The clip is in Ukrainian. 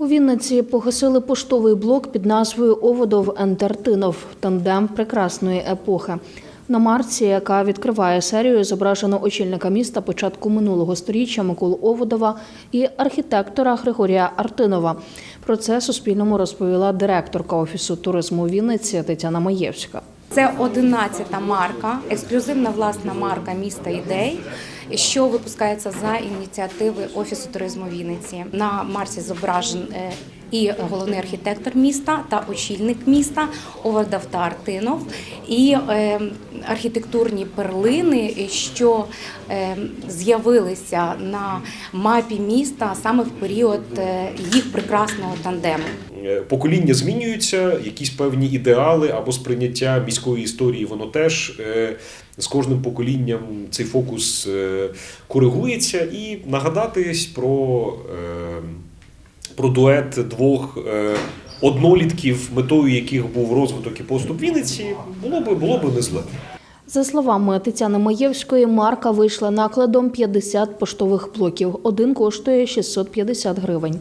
У Вінниці погасили поштовий блок під назвою Оводов Ентертинов тандем прекрасної епохи. На марці, яка відкриває серію, зображено очільника міста початку минулого сторіччя Миколу Оводова і архітектора Григорія Артинова. Про це Суспільному розповіла директорка офісу туризму Вінниці Тетяна Маєвська. Це 11-та марка, ексклюзивна власна марка міста ідей, що випускається за ініціативи Офісу туризму Вінниці. На марці зображен е, і головний архітектор міста та очільник міста Овардав та Артинов, і е, архітектурні перлини, що е, з'явилися на мапі міста саме в період їх прекрасного тандему. Покоління змінюються, якісь певні ідеали або сприйняття міської історії, воно теж з кожним поколінням цей фокус е, коригується. І нагадатись про, е, про дует двох е, однолітків, метою яких був розвиток і поступ Вінниці, було би, було би не зле. За словами Тетяни Маєвської, марка вийшла накладом 50 поштових блоків. Один коштує 650 гривень.